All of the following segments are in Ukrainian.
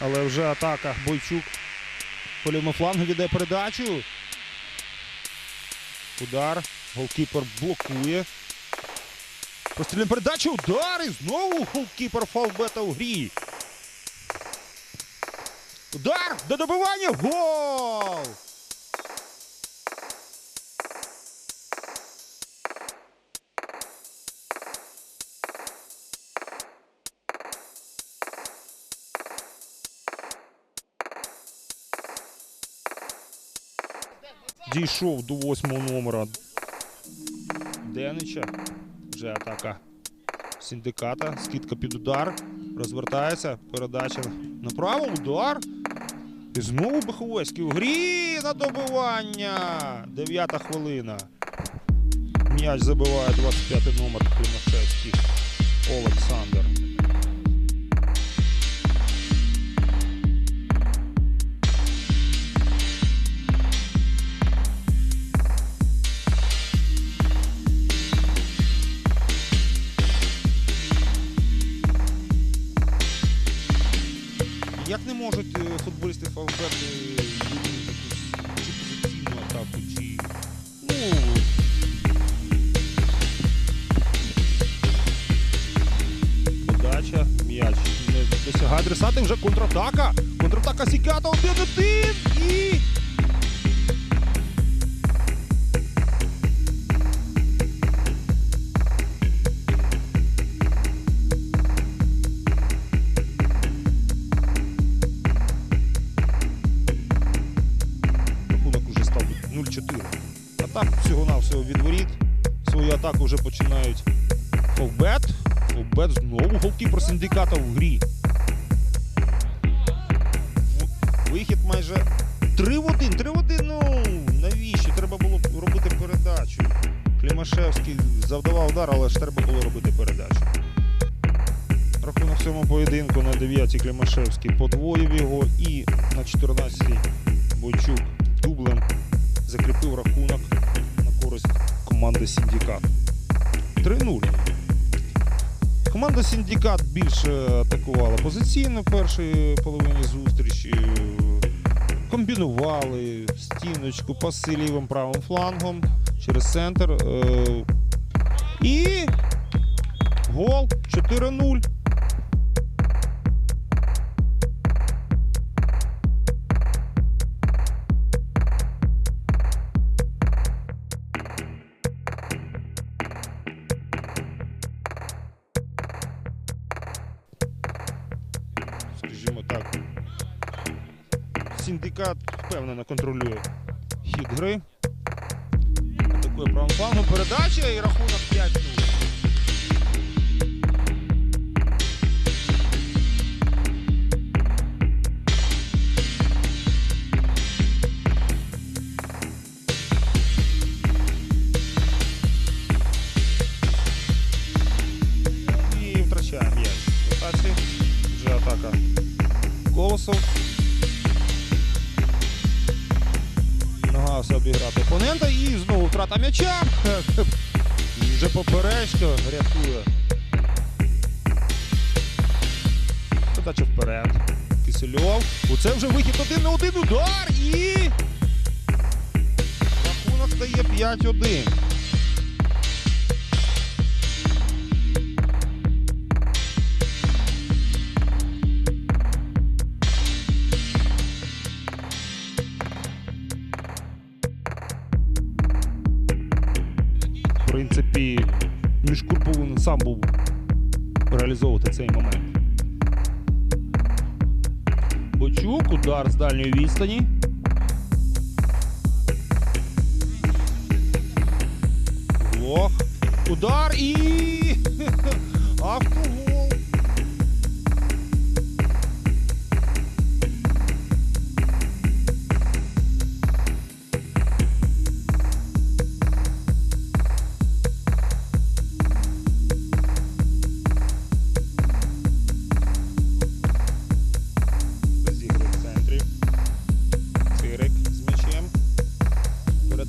Але вже атака Бойчук по лівому флангу віддає передачу. Удар. Голкіпер блокує. Прострільна передача. Удар. І знову голкіпер фалбета у грі. Удар! До добивання! Гол! Дійшов до восьмого номера Денича. Вже атака синдиката. Скидка під удар. Розвертається. Передача направо. Удар. І знову Баховецький у грі на добивання. Дев'ята хвилина. М'яч забиває 25 номер Климашевський. Олександр. Можуть е, футболісти ФАВБ якусь чи позиційну атаку, чи ну. Подача, м'яч не адресати, вже контратака. Контратака Сіката 1-1 і. 0-4. А так всього-навсього від воріт. Свою атаку вже починають Фовбет. Фовбет знову голкіпер синдиката в грі. Вихід майже 3 в 1. 3 в 1. Ну навіщо? Треба було робити передачу. Клімашевський завдавав удар, але ж треба було робити передачу. Рахунок в цьому поєдинку на 9-й Клімашевський подвоїв його і на 14-й Бойчук дублем закріпив рахунок на користь команди Сіндікат. 3-0. Команда Сіндікат більше атакувала позиційно в першій половині зустрічі. Комбінували стіночку, паси лівим правим флангом через центр. е, І гол 4-0. Сіндикат впевнено контролює хід гри. Атакує правим передача і рахунок 5-0. І втрачає. Вже атака Колосов. Намагався обіграти опонента і знову втрата м'яча. І Вже поперечно рятує. Подача вперед. Кисельов. Оце вже вихід один на один удар і. Рахунок стає 5-1. Повинен сам був реалізовувати цей момент. Бочук, удар з дальньої відстані. Глох. Удар і. Автогол.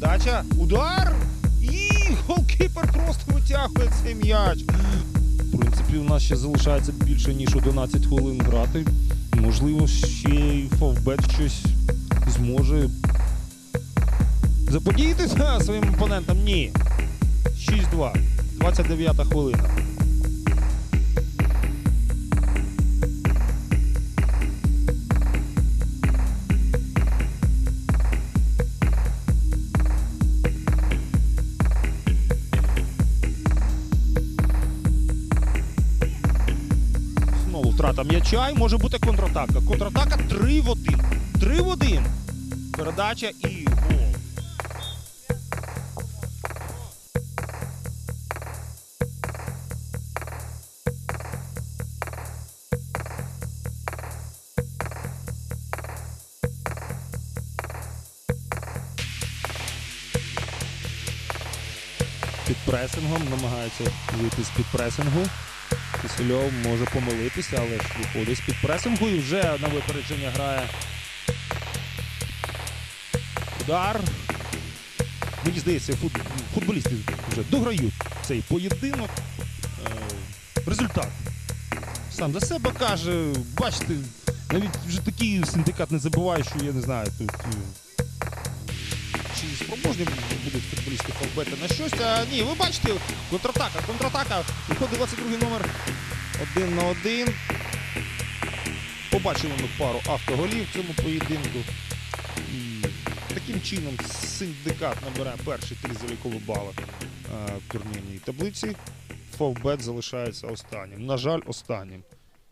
Передача. Удар! І голкіпер просто витягує цей м'яч. В принципі, у нас ще залишається більше ніж 11 хвилин грати. можливо, ще й Фовбет щось зможе заподіятися своїм опонентам. Ні. 6-2. 29 хвилина. Знову втрата м'яча і може бути контратака. Контратака 3 в 1. 3 в 1. Передача і гол. Під пресингом намагається вийти з під пресингу. Кисельов може помилитися, але ж виходить з під пресингу і вже на випередження грає удар. Мені здається, фут... футболісти вже дограють цей поєдинок. Е, Результат. Сам за себе каже, бачите, навіть вже такий синдикат не забуває, що я не знаю, тут. Чи спроможні будуть футболісти фавбети на щось. А ні, ви бачите, контратака, контратака. Виходить 22 номер один на один. Побачили ми пару автоголів в цьому поєдинку. І таким чином синдикат набирає перші три залікові бали е, в турнірній таблиці. Фовбет залишається останнім. На жаль, останнім.